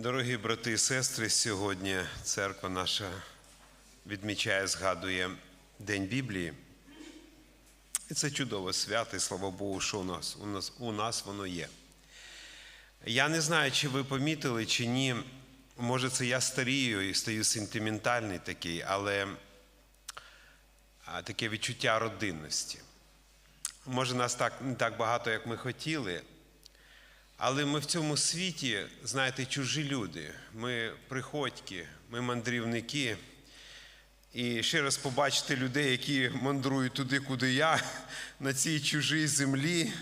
Дорогі брати і сестри, сьогодні церква наша відмічає, згадує День Біблії. І це чудове свято, і слава Богу, що у нас, у нас, у нас воно є. Я не знаю, чи ви помітили, чи ні. Може, це я старію і стаю сентиментальний такий, але таке відчуття родинності. Може, нас так не так багато, як ми хотіли, але ми в цьому світі, знаєте, чужі люди. Ми приходьки, ми мандрівники. І ще раз побачити людей, які мандрують туди, куди я, на цій чужій землі,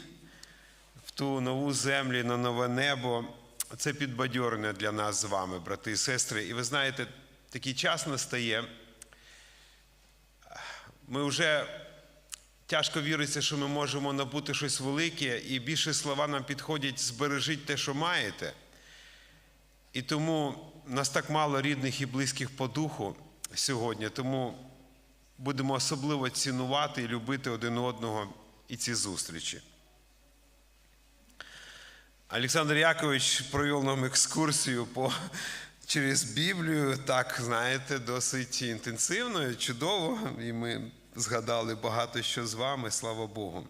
в ту нову землю, на нове небо. Це підбадьорення для нас з вами, брати і сестри. І ви знаєте, такий час настає. Ми вже тяжко віриться, що ми можемо набути щось велике, і більше слова нам підходять збережіть те, що маєте. І тому нас так мало рідних і близьких по духу сьогодні, тому будемо особливо цінувати і любити один одного і ці зустрічі. Олександр Якович провів нам екскурсію по, через Біблію, так, знаєте, досить інтенсивно чудово, і ми згадали багато що з вами, слава Богу.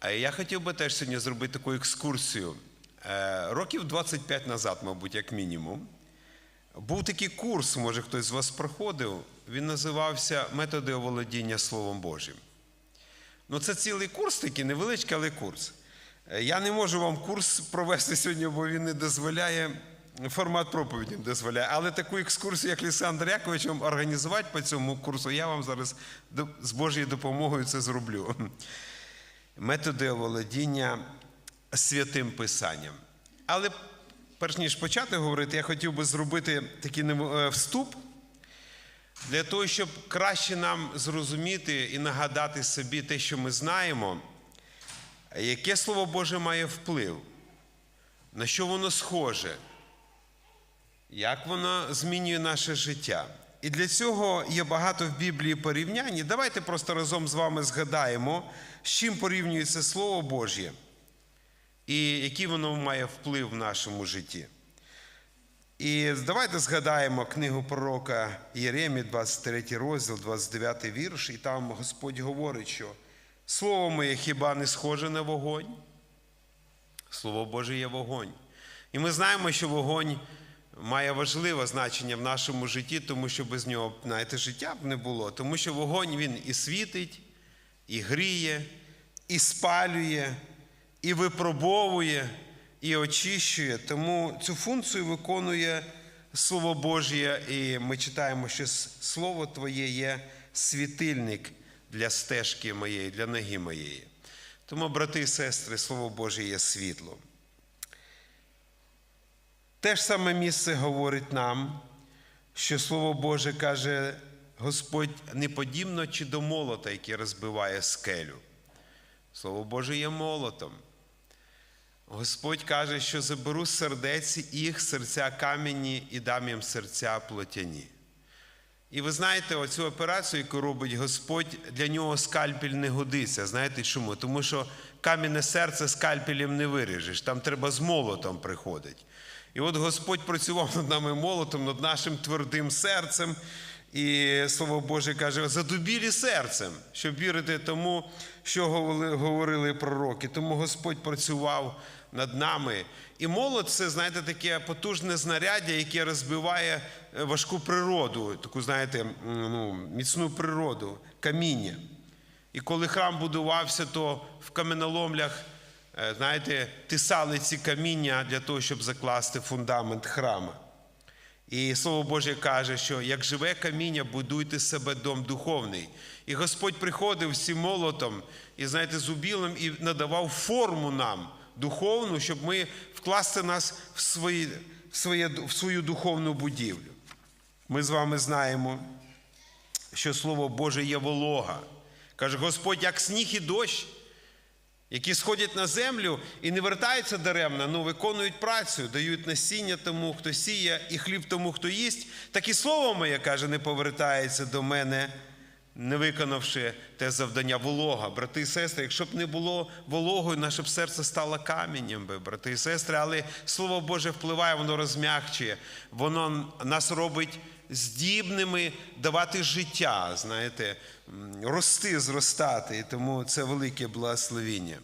А я хотів би теж сьогодні зробити таку екскурсію. Е, Років 25 назад, мабуть, як мінімум, був такий курс, може хтось з вас проходив, він називався Методи оволодіння Словом Божим. Ну, це цілий курс такий, невеличкий, але курс. Е, Я не можу вам курс провести сьогодні, бо він не дозволяє, формат проповіді дозволяє. Але таку екскурсію, як Олександр Якович, вам організувати по цьому курсу, я вам зараз з Божою допомогою це зроблю. Методи оволодіння святим Писанням. Але перш ніж почати говорити, я хотів би зробити такий е, вступ для того, щоб краще нам зрозуміти і нагадати собі те, що ми знаємо, яке Слово Боже має вплив, на що воно схоже, як воно змінює наше життя. І для цього є багато в Біблії порівнянь. Давайте просто разом з вами згадаємо, з чим порівнюється Слово Божє і який воно має вплив в нашому житті. І давайте згадаємо книгу пророка Єремі, 23 розділ, 29 вірш, і там Господь говорить, що слово моє хіба не схоже на вогонь? Слово Боже є вогонь. І ми знаємо, що вогонь має важливе значення в нашому житті, тому що без нього, знаєте, життя б не було. Тому що вогонь він і світить, і гріє, і спалює, і випробовує, і очищує. Тому цю функцію виконує Слово Божє, і ми читаємо, що Слово Твоє є світильник для стежки моєї, для ноги моєї. Тому, брати і сестри, Слово Боже є світлом. Те ж саме місце говорить нам, що Слово Боже каже, Господь не подібно чи до молота, який розбиває скелю. Слово Боже є молотом. Господь каже, що заберу з сердець їх серця кам'яні і дам їм серця плотяні. І ви знаєте, оцю операцію, яку робить Господь, для нього скальпель не годиться. Знаєте чому? Тому що кам'яне серце скальпелем не виріжеш, там треба з молотом приходить. І от Господь працював над нами молотом, над нашим твердим серцем. І Слово Боже каже, задубілі серцем, щоб вірити тому, що говорили- пророки. Тому Господь працював над нами. І молот це, знаєте, таке потужне знаряддя, яке розбиває е, важку природу, таку, знаєте, ну, міцну природу, каміння. І коли храм будувався, то в каменоломлях, знаєте, тисали ці каміння для того, щоб закласти фундамент храма. І Слово Боже каже, що як живе каміння, будуйте себе дом духовний. І Господь приходив з молотом і, знаєте, зубілом і надавав форму нам духовну, щоб ми вкласти нас в, свої, в, своє, в свою духовну будівлю. Ми з вами знаємо, що Слово Боже є волога. Каже, Господь, як сніг і дощ, які сходять на землю і не вертаються даремно, але виконують працю, дають насіння тому, хто сіє, і хліб тому, хто їсть, так і слово моє, каже, не повертається до мене не виконавши те завдання волога. Брати і сестри, якщо б не було вологою, наше б серце стало камінням би, брати і сестри, але Слово Боже впливає, воно розм'якчує, воно нас робить здібними давати життя, знаєте, рости, зростати. І тому це велике благословіння.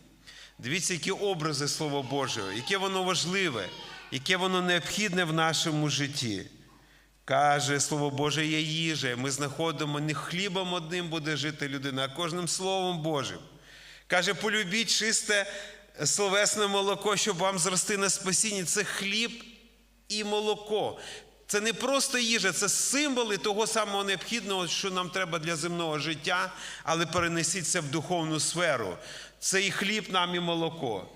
Дивіться, які образи Слова Божого, яке воно важливе, яке воно необхідне в нашому житті. Каже Слово Боже, є їжа. Ми знаходимо не хлібом одним буде жити людина, а кожним Словом Божим. Каже, полюбіть чисте словесне молоко, щоб вам зрости на спасіння. Це хліб і молоко. Це не просто їжа, це символи того самого необхідного, що нам треба для земного життя, але перенесіть це в духовну сферу. Це і хліб нам, і молоко.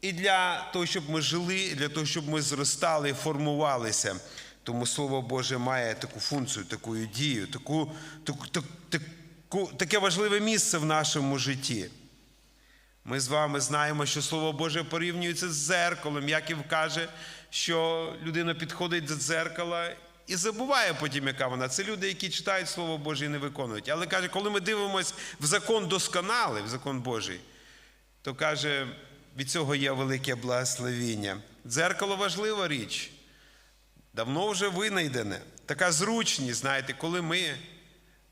І для того, щоб ми жили, і для того, щоб ми зростали і формувалися. Тому Слово Боже має таку функцію, таку дію, таку, таку, таку, таке важливе місце в нашому житті. Ми з вами знаємо, що Слово Боже порівнюється з дзеркалом. Яків каже, що людина підходить до дзеркала і забуває потім, яка вона. Це люди, які читають Слово Боже і не виконують. Але каже, коли ми дивимося в закон досконалий, в закон Божий, то каже, від цього є велике благословіння. Дзеркало важлива річ. Давно вже винайдене. Така зручність, знаєте, коли ми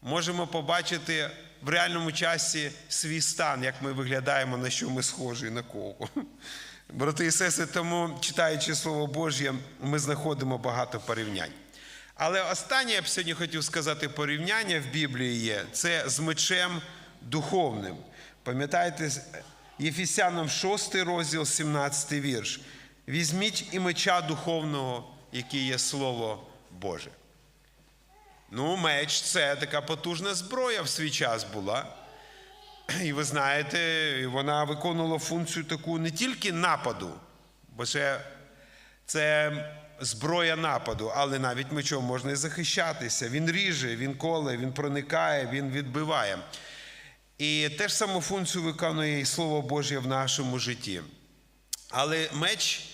можемо побачити в реальному часі свій стан, як ми виглядаємо, на що ми схожі, на кого. Брати і сестри, тому, читаючи Слово Божє, ми знаходимо багато порівнянь. Але останнє я б сьогодні хотів сказати порівняння в Біблії є це з мечем духовним. Пам'ятаєте, Єфесянам 6 розділ, 17 вірш. Візьміть і меча духовного, який є Слово Боже. Ну, меч це така потужна зброя в свій час була. І ви знаєте, вона виконувала функцію таку не тільки нападу, бо це, це зброя нападу, але навіть мечом можна і захищатися. Він ріже, він коле, він проникає, він відбиває. І теж саму функцію виконує і Слово Боже в нашому житті. Але меч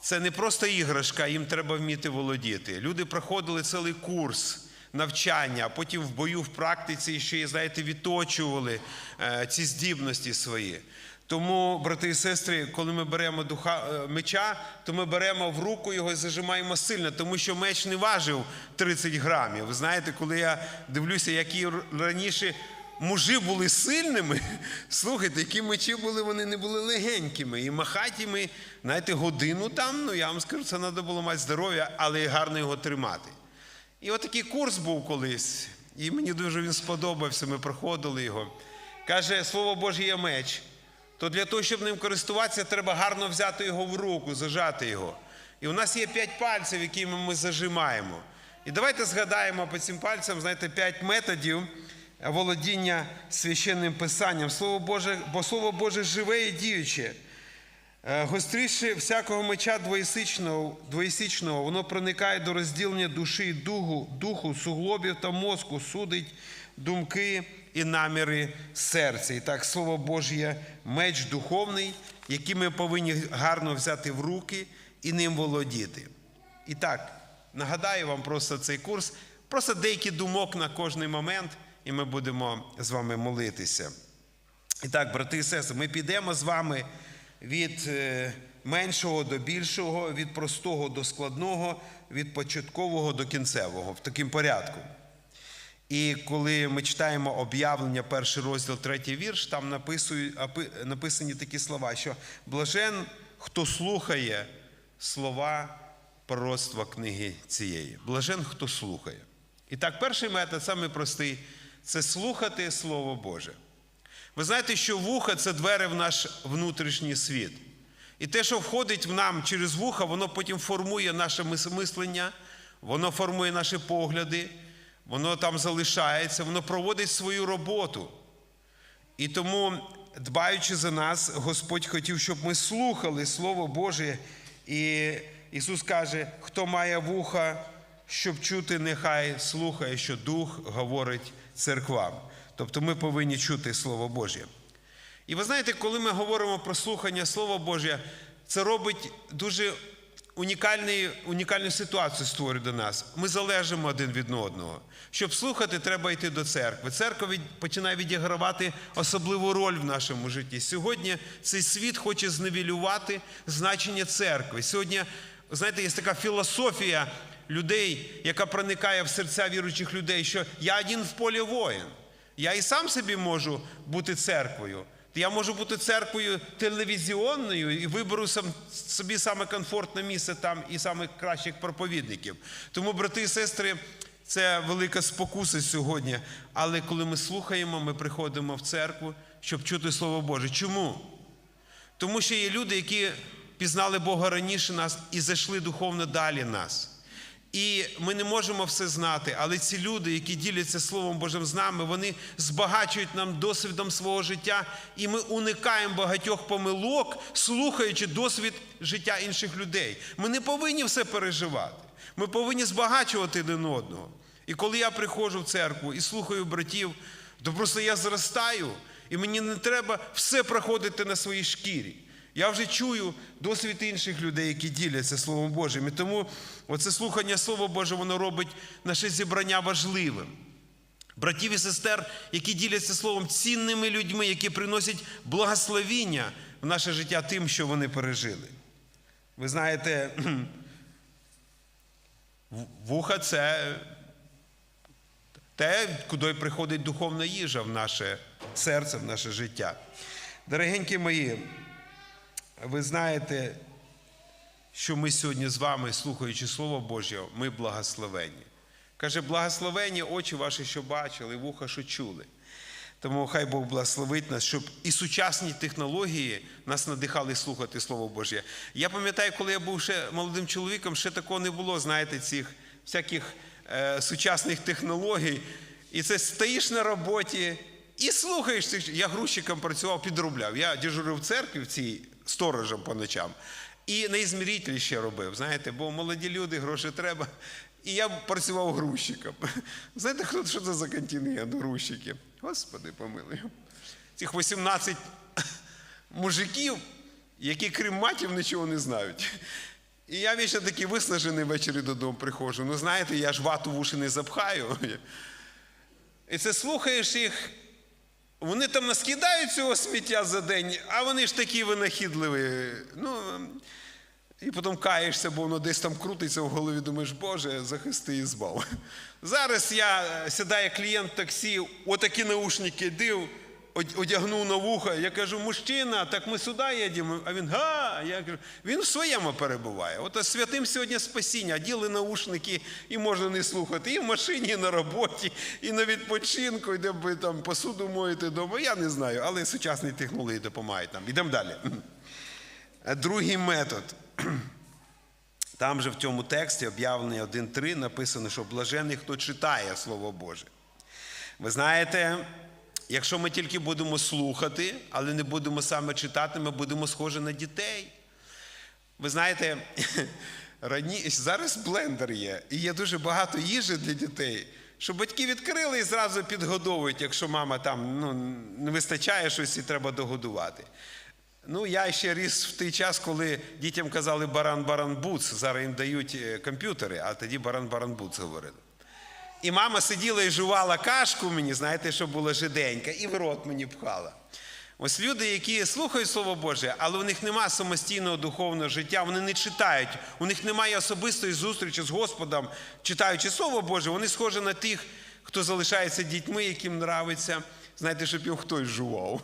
це не просто іграшка, їм треба вміти володіти. Люди проходили цілий курс навчання, а потім в бою, в практиці ще й, знаєте, відточували е, ці здібності свої. Тому, брати і сестри, коли ми беремо духа, е, меча, то ми беремо в руку його і зажимаємо сильно, тому що меч не важив 30 грамів. Ви знаєте, коли я дивлюся, які раніше мужі були сильними, слухайте, які мечі були, вони не були легенькими. І махати ми, знаєте, годину там, ну я вам скажу, це треба було мати здоров'я, але гарно його тримати. І от такий курс був колись, і мені дуже він сподобався, ми проходили його. Каже, Слово Боже є меч, то для того, щоб ним користуватися, треба гарно взяти його в руку, зажати його. І у нас є п'ять пальців, якими ми зажимаємо. І давайте згадаємо по цим пальцям, знаєте, п'ять методів володіння священним писанням. Слово Боже, бо Слово Боже живе і діюче. Е, Гостріше всякого меча двоєсичного, двоєсічного, воно проникає до розділення душі духу, духу, суглобів та мозку, судить думки і наміри серця. І так, Слово Божє, меч духовний, який ми повинні гарно взяти в руки і ним володіти. І так, нагадаю вам просто цей курс, просто деякі думок на кожний момент, і ми будемо з вами молитися. І так, брати і сестри, ми підемо з вами від е, меншого до більшого, від простого до складного, від початкового до кінцевого, в таким порядку. І коли ми читаємо об'явлення, перший розділ, третій вірш, там написані такі слова, що блажен, хто слухає слова пророцтва книги цієї. Блажен, хто слухає. І так, перший метод, самий простий, це слухати Слово Боже. Ви знаєте, що вуха це двері в наш внутрішній світ. І те, що входить в нам через вуха, воно потім формує наше мислення, воно формує наші погляди, воно там залишається, воно проводить свою роботу. І тому, дбаючи за нас, Господь хотів, щоб ми слухали Слово Боже. І Ісус каже, хто має вуха, щоб чути, нехай слухає, що Дух говорить церквам. Тобто ми повинні чути Слово Боже. І ви знаєте, коли ми говоримо про слухання Слова Боже, це робить дуже унікальний, унікальну ситуацію створює до нас. Ми залежимо один від одного. Щоб слухати, треба йти до церкви. Церква починає відігравати особливу роль в нашому житті. Сьогодні цей світ хоче зневілювати значення церкви. Сьогодні, знаєте, є така філософія людей, яка проникає в серця віруючих людей, що я один в полі воїн. Я і сам собі можу бути церквою. Я можу бути церквою телевізіонною і виберу сам, собі саме комфортне місце там і саме кращих проповідників. Тому, брати і сестри, це велика спокуса сьогодні. Але коли ми слухаємо, ми приходимо в церкву, щоб чути Слово Боже. Чому? Тому що є люди, які пізнали Бога раніше нас і зайшли духовно далі нас. І ми не можемо все знати, але ці люди, які діляться Словом Божим з нами, вони збагачують нам досвідом свого життя, і ми уникаємо багатьох помилок, слухаючи досвід життя інших людей. Ми не повинні все переживати. Ми повинні збагачувати один одного. І коли я приходжу в церкву і слухаю братів, то просто я зростаю, і мені не треба все проходити на своїй шкірі. Я вже чую досвід інших людей, які діляться Словом Божим. І тому оце слухання Слова Боже, воно робить наше зібрання важливим. Братів і сестер, які діляться словом цінними людьми, які приносять благословіння в наше життя тим, що вони пережили. Ви знаєте, вуха це те, куди приходить духовна їжа в наше серце, в наше життя. Дорогенькі мої, ви знаєте, що ми сьогодні з вами, слухаючи Слово Боже, ми благословенні. Каже, благословенні очі ваші, що бачили, вуха, що чули. Тому хай Бог благословить нас, щоб і сучасні технології нас надихали слухати Слово Боже. Я пам'ятаю, коли я був ще молодим чоловіком, ще такого не було, знаєте, цих всяких е, сучасних технологій. І це стоїш на роботі і слухаєш. Я грузчиком працював, підробляв. Я дежурив в церкві в цій сторожем по ночам. І на ще робив, знаєте, бо молоді люди, гроші треба. І я працював грузчиком. Знаєте, хто що це за контингент грузчиків? Господи, помилуй. Цих 18 мужиків, які крім матів нічого не знають. І я вічно такий виснажений ввечері додому приходжу. Ну, знаєте, я ж вату в уші не запхаю. І це слухаєш їх. Вони там наскидають цього сміття за день, а вони ж такі винахідливі. Ну, і потім каєшся, бо воно десь там крутиться в голові, думаєш, Боже, захисти і збав. Зараз я сідає клієнт таксі, отакі наушники див, одягнув на вуха. Я кажу, мужчина, так ми сюди їдемо. А він га. Я кажу, він в своєму перебуває. От святим сьогодні спасіння, діли наушники і можна не слухати. І в машині, і на роботі, і на відпочинку, і де ви там посуду моєте вдома. Я не знаю, але сучасні технології допомагають нам. Ідемо далі. Другий метод. Там же в цьому тексті, об'явлений 1.3, написано, що блажений, хто читає Слово Боже. Ви знаєте, якщо ми тільки будемо слухати, але не будемо саме читати, ми будемо схожі на дітей. Ви знаєте, рані... зараз блендер є, і є дуже багато їжі для дітей, що батьки відкрили і зразу підгодовують, якщо мама там ну, не вистачає щось і треба догодувати. Ну, я ще ріс в той час, коли дітям казали баран-баран буц. Зараз їм дають комп'ютери, а тоді баран-баран буц говорили. І мама сиділа і жувала кашку мені, знаєте, що була жиденька, і в рот мені пхала. Ось люди, які слухають Слово Боже, але у них немає самостійного духовного життя, вони не читають, у них немає особистої зустрічі з Господом, читаючи Слово Боже, вони схожі на тих, хто залишається дітьми, яким нравиться, знаєте, щоб їм хтось жував.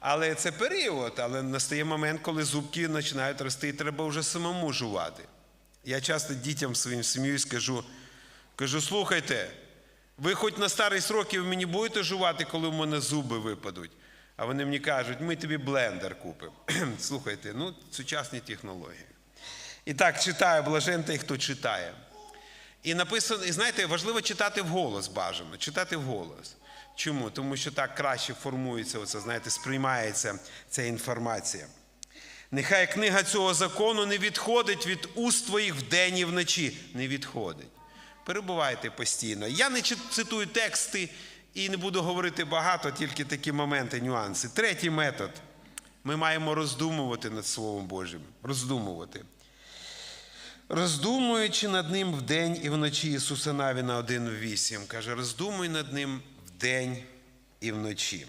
Але це період, але настає момент, коли зубки починають рости, і треба вже самому жувати. Я часто дітям своїм сім'ю скажу, кажу, слухайте, ви хоч на старий сроків мені будете жувати, коли в мене зуби випадуть. А вони мені кажуть, ми тобі блендер купимо. Слухайте, ну, сучасні технології. І так, читаю, блажен той, хто читає. І написано, і знаєте, важливо читати вголос бажано, читати вголос. Чому? Тому що так краще формується, оце, знаєте, сприймається ця інформація. Нехай книга цього закону не відходить від уст твоїх вдень і вночі. Не відходить. Перебувайте постійно. Я не цитую тексти і не буду говорити багато, тільки такі моменти, нюанси. Третій метод. Ми маємо роздумувати над Словом Божим. Роздумувати. роздумуючи над ним вдень і вночі Ісуса Навіна 1.8. Каже, роздумуй над ним вдень і вночі.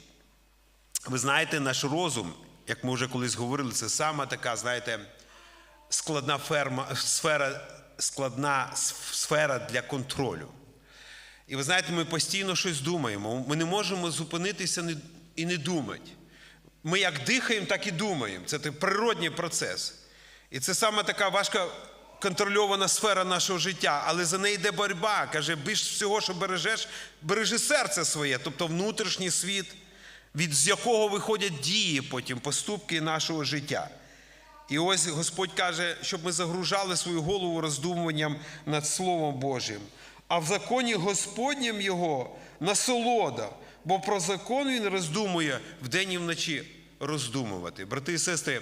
Ви знаєте, наш розум, як ми вже колись говорили, це сама така, знаєте, складна ферма, сфера, складна сфера для контролю. І ви знаєте, ми постійно щось думаємо. Ми не можемо зупинитися і не думати. Ми як дихаємо, так і думаємо. Це природній процес. І це саме така важка контрольована сфера нашого життя, але за неї йде боротьба. Каже, більш всього, що бережеш, бережи серце своє, тобто внутрішній світ, від з якого виходять дії потім, поступки нашого життя. І ось Господь каже, щоб ми загружали свою голову роздумуванням над Словом Божим. А в законі Господнім його насолода, бо про закон він роздумує вдень і вночі роздумувати. Брати і сестри,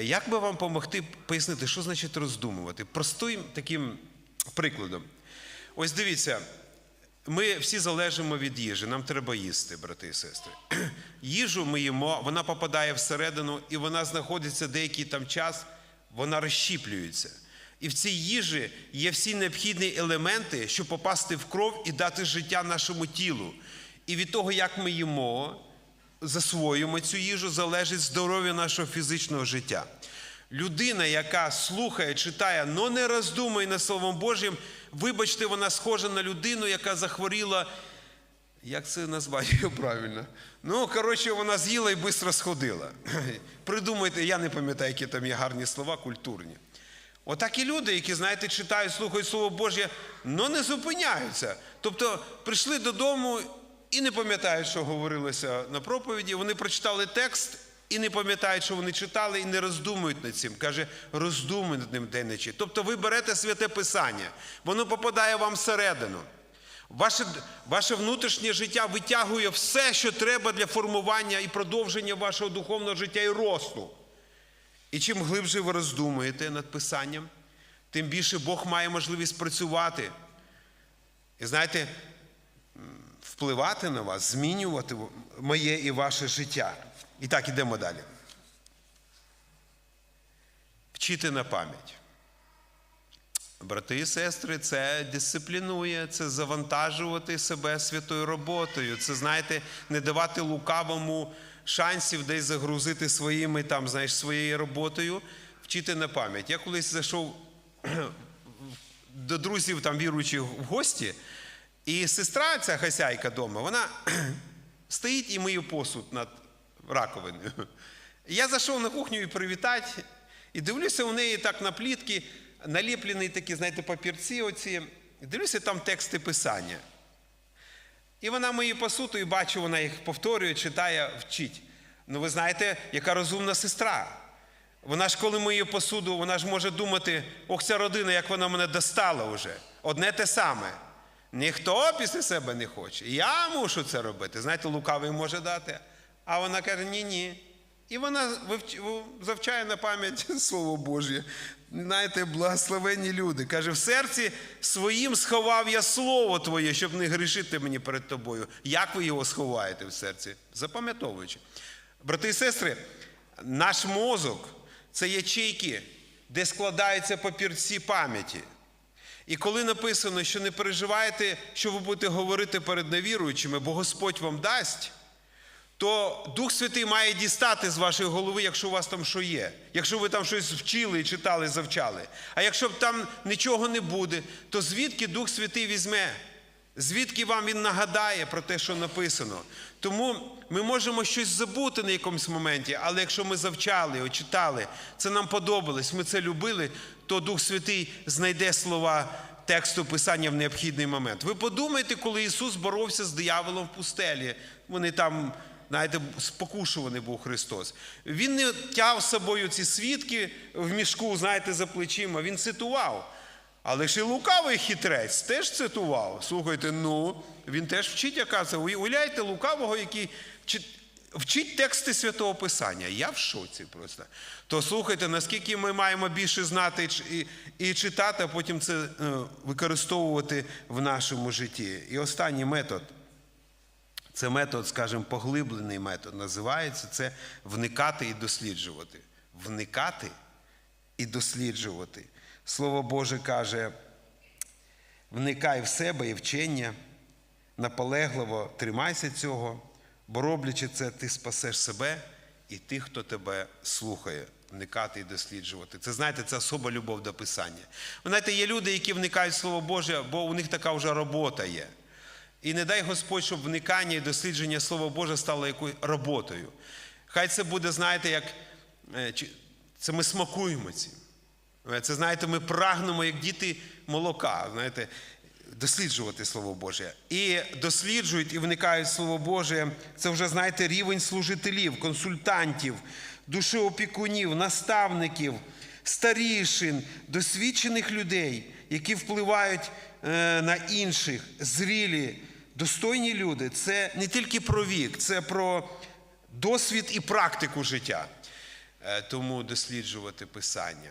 як би вам допомогти пояснити, що значить роздумувати? Простим таким прикладом. Ось дивіться, ми всі залежимо від їжі, нам треба їсти, брати і сестри. Їжу ми їмо, вона попадає всередину, і вона знаходиться деякий там час, вона розщіплюється. І в цій їжі є всі необхідні елементи, щоб попасти в кров і дати життя нашому тілу. І від того, як ми їмо, засвоюємо цю їжу, залежить здоров'я нашого фізичного життя. Людина, яка слухає, читає, но не роздумує над Словом Божим, вибачте, вона схожа на людину, яка захворіла. Як це назвати правильно? Ну, коротше, вона з'їла і швидко сходила. Придумайте, я не пам'ятаю, які там є гарні слова, культурні. Отак і люди, які, знаєте, читають, слухають Слово Боже, але не зупиняються. Тобто прийшли додому і не пам'ятають, що говорилося на проповіді. Вони прочитали текст і не пам'ятають, що вони читали, і не роздумують над цим. Каже, роздумуй над ним день ночі. Тобто ви берете святе Писання, воно попадає вам всередину. Ваше, ваше внутрішнє життя витягує все, що треба для формування і продовження вашого духовного життя і росту. І чим глибше ви роздумуєте над Писанням, тим більше Бог має можливість працювати. І знаєте, впливати на вас, змінювати моє і ваше життя. І так, ідемо далі. Вчити на пам'ять. Брати і сестри, це дисциплінує, це завантажувати себе святою роботою. Це, знаєте, не давати лукавому шансів десь загрузити своїми там, знаєш, своєю роботою, вчити на пам'ять. Я колись зайшов до друзів там віруючих в гості, і сестра, ця хазяйка вдома, вона стоїть і миє посуд над раковиною. Я зайшов на кухню і привітати, і дивлюся, у неї так на плітки наліплені такі, знаєте, папірці оці. І дивлюся, там тексти писання. І вона мої посуду, і бачу, вона їх повторює, читає, вчить. Ну, ви знаєте, яка розумна сестра. Вона ж, коли миє посуду, вона ж може думати, ох, ця родина, як вона мене достала вже. Одне те саме. Ніхто після себе не хоче. Я мушу це робити. Знаєте, лукавий може дати. А вона каже, ні-ні. І вона завчає на пам'ять Слово Божє. Знаєте, благословенні люди. Каже, в серці своїм сховав я слово Твоє, щоб не грішити мені перед тобою. Як ви його сховаєте в серці? Запам'ятовуючи. Брати і сестри, наш мозок це ячейки, де складаються папірці пам'яті. І коли написано, що не переживайте, що ви будете говорити перед невіруючими, бо Господь вам дасть то Дух Святий має дістати з вашої голови, якщо у вас там що є. Якщо ви там щось вчили, читали, завчали. А якщо там нічого не буде, то звідки Дух Святий візьме? Звідки вам він нагадає про те, що написано? Тому ми можемо щось забути на якомусь моменті, але якщо ми завчали, очитали, це нам подобалось, ми це любили, то Дух Святий знайде слова тексту Писання в необхідний момент. Ви подумайте, коли Ісус боровся з дияволом в пустелі. Вони там знаєте, спокушуваний був Христос. Він не тяв з собою ці свідки в мішку, знаєте, за плечима, він цитував. Але ж і лукавий хитрець теж цитував. Слухайте, ну, він теж вчить, яка це. Уявляєте, лукавого, який вчить тексти Святого Писання. Я в шоці просто. То слухайте, наскільки ми маємо більше знати і, і читати, а потім це е, використовувати в нашому житті. І останній метод. Це метод, скажімо, поглиблений метод. Називається це вникати і досліджувати. Вникати і досліджувати Слово Боже каже: вникай в себе і вчення, наполегливо тримайся цього, бо роблячи це, ти спасеш себе і тих, хто тебе слухає, вникати і досліджувати. Це знаєте, це особа любов до Писання. Ви знаєте, є люди, які вникають в Слово Боже, бо у них така вже робота є. І не дай Господь, щоб вникання і дослідження Слова Боже стало якоюсь роботою. Хай це буде, знаєте, як е, це ми смакуємо цим. Е, Це, знаєте, ми прагнемо, як діти молока, знаєте, досліджувати Слово Боже. І досліджують і вникають Слово Боже. Це вже, знаєте, рівень служителів, консультантів, душеопікунів, наставників, старішин, досвідчених людей, які впливають е, на інших, зрілі, достойні люди. Це не тільки про вік, це про досвід і практику життя. Е, Тому досліджувати Писання.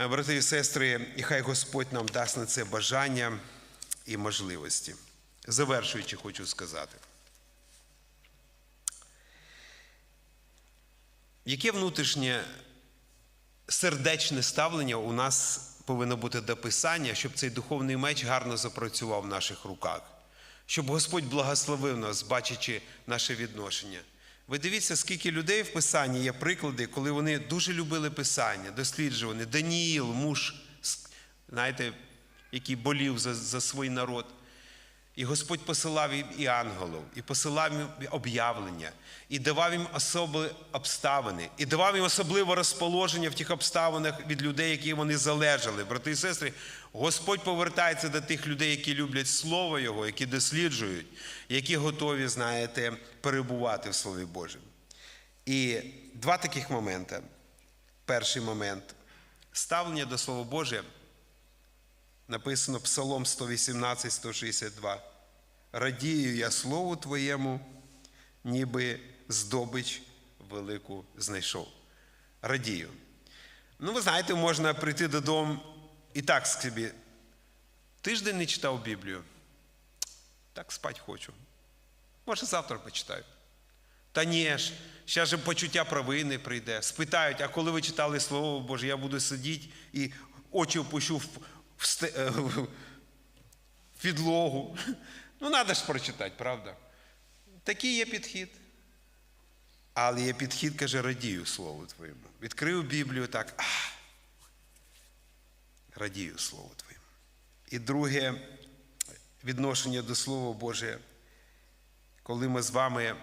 Е, Брати і сестри, і хай Господь нам дасть на це бажання і можливості. Завершуючи, хочу сказати. Яке внутрішнє сердечне ставлення у нас повинно бути до Писання, щоб цей духовний меч гарно запрацював в наших руках, щоб Господь благословив нас, бачачи наше відношення. Ви дивіться, скільки людей в Писанні є приклади, коли вони дуже любили Писання, досліджували. Даніїл, муж, знаєте, який болів за, за свій народ. І Господь посилав їм і ангелів, і посилав їм об'явлення, і давав їм особливі обставини, і давав їм особливе розположення в тих обставинах від людей, які вони залежали. Брати і сестри, Господь повертається до тих людей, які люблять Слово Його, які досліджують, які готові, знаєте, перебувати в Слові Божому. І два таких моменти. Перший момент ставлення до Слова Божого написано Псалом 118, 162. Радію я слову Твоєму, ніби здобич велику знайшов. Радію. Ну, ви знаєте, можна прийти додому і так собі. Тиждень не читав Біблію. Так спать хочу. Може, завтра почитаю. Та ні ж, ще ж почуття провини прийде. Спитають, а коли ви читали Слово Боже, я буду сидіти і очі опущу в, е, підлогу. Ну, треба ж прочитати, правда? Такий є підхід. Але є підхід, каже, радію Слову Твоєму. Відкрив Біблію так. А, радію Слову Твоєму. І друге відношення до Слова Боже, коли ми з вами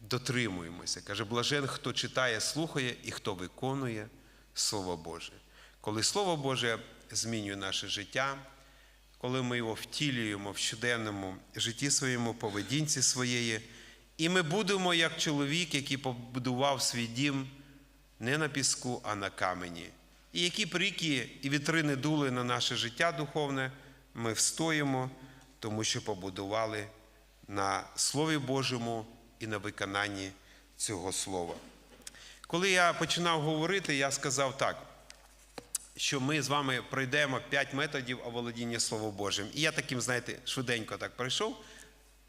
дотримуємося. Каже, блажен, хто читає, слухає і хто виконує Слово Боже. Коли Слово Боже змінює наше життя, коли ми його втілюємо в щоденному житті своєму, поведінці своєї, і ми будемо як чоловік, який побудував свій дім не на піску, а на камені. І які прики і вітрини дули на наше життя духовне, ми встоїмо, тому що побудували на Слові Божому і на виконанні цього слова. Коли я починав говорити, я сказав так, що ми з вами пройдемо п'ять методів оволодіння Словом Божим. І я таким, знаєте, швиденько так пройшов,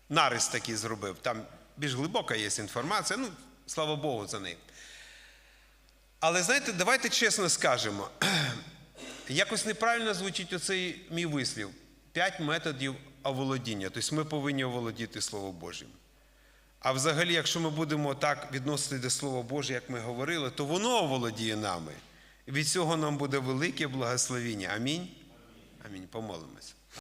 нарис такий зробив. Там більш глибока є інформація, ну, слава Богу, за неї. Але знаєте, давайте чесно скажемо, якось неправильно звучить оцей мій вислів. П'ять методів оволодіння. Тобто ми повинні оволодіти Словом Божим. А взагалі, якщо ми будемо так відносити до Слова Боже, як ми говорили, то воно оволодіє нами. Від цього нам буде велике благословіння. Амінь. Амінь. Помолимось.